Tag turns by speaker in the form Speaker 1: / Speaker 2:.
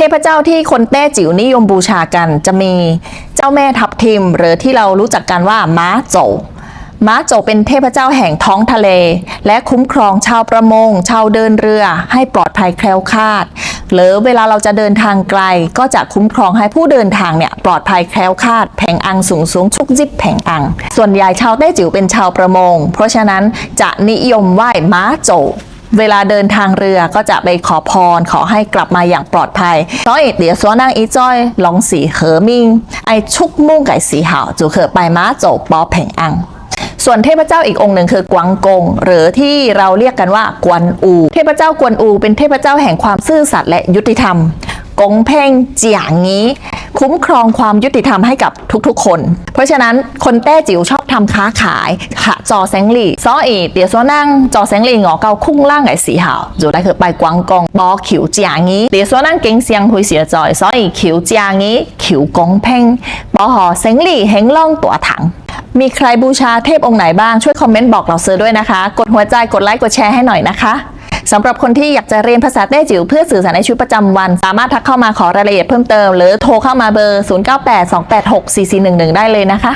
Speaker 1: เทพเจ้าที่คนแต้จิ๋วนิยมบูชากันจะมีเจ้าแม่ทับทิม หรือที่เรารู้จักกันว่าม้าโจม้าโจเป็นเทพเจ้าแห่งท้องทะเล และคุ้มครองชาวประมง ชาวเดินเรือให้ปลอดภัยแคล้วคลาด หรือเวลาเราจะเดินทางไกล ก็จะคุ้มครองให้ผู้เดินทางเนี่ยปลอดภัยแคล้วคลาดแผงอังสูงสูงชุกจิบแผงอัง ส่วนใหญ่ชาวแต้จิ๋วเป็นชาวประมง เพราะฉะนั้นจะนิยมไหว้ม้าโจ เวลาเดินทางเรือก็จะไปขอพรขอให้กลับมาอย่างปลอดภัยน้องเอ็ดเดียสัวนั่งอีจ้อยลองสีเหอมิงไอชุกมุ่งไก่สีหาวจูเขอไปม้าโจปอเพ่งอังส่วนเทพเจ้าอีกองค์หนึ่งคือกวางกง หรือที่เราเรียกกันว่ากวนอู เทพเจ้ากวนอู เป็นเทพเจ้าแห่งความซื่อสัตย์และยุติธรรม กงเพ่งเจียงนี้ คุ้มครองความยุติธรรมให้กับทุกๆ คน เพราะฉะนั้นคนแต้จิ๋วชอบทำค้าขายขะจอแสงหลี่ซ้ออีเดี๋ยวซ้อนั่งจอแสงหลี่งอเกาคุ้งล่างไก่สีหาวอยู่ได้คือไปกวางกงบอขิวจียงงี้เดี๋ยวซ้อนั่งเก่งเสียงคุยเสียจอยซ้ออีขิวจียงงี้ขิวกงเพ่งบอหอแสงหลี่เฮงล่องตัวถังมีใครบูชาเทพองค์ไหนบ้างช่วยคอมเมนต์บอกเราเซอร์ด้วยนะคะ กดหัวใจกดไลค์กดแชร์ให้หน่อยนะคะ สำหรับคนที่อยากจะเรียนภาษาแต้จิ๋วเพื่อสื่อสารในชีวิตประจำวัน สามารถทักเข้ามาขอรายละเอียดเพิ่มเติม หรือโทรเข้ามาเบอร์ 0982864411 ได้เลยนะคะ